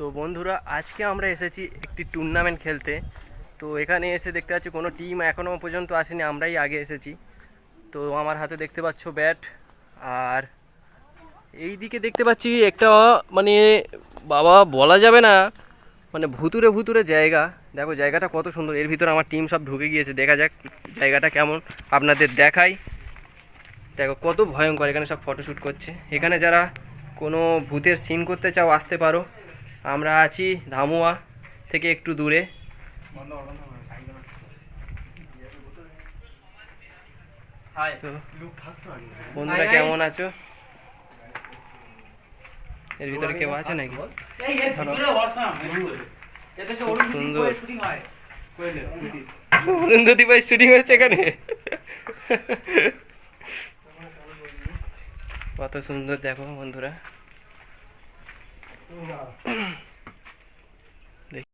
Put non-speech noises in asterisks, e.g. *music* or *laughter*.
তো বন্ধুরা, আজকে আমরা এসেছি একটি টুর্নামেন্ট খেলতে। তো এখানে এসে দেখতে পাচ্ছি কোনো টিম এখনও পর্যন্ত আসেনি, আমরাই আগে এসেছি। তো আমার হাতে দেখতে পাচ্ছ ব্যাট আর এই দিকে দেখতে পাচ্ছি একটা মানে বাবা বলা যাবে না মানে ভুতুরে ভুতুরে জায়গা। দেখো জায়গাটা কত সুন্দর, এর ভিতরে আমার টিম সব ঢুকে গিয়েছে, দেখা যাক জায়গাটা কেমন। আপনাদের দেখাই। দেখো কত ভয়ঙ্কর, এখানে সব ফটোশ্যুট করছে। এখানে যারা কোনো ভূতের সিন করতে চাও, আসতে পারো। আমরা আছি ধামুয়া থেকে একটু দূরে। তো বন্ধুরা কেমন আছো? এর ভিতরে কেউ আছে নাকি? সুন্দর। অরুন্ধতি ভাই শুটিং হয়েছে এখানে? কত সুন্দর দেখো বন্ধুরা। *coughs* 嗯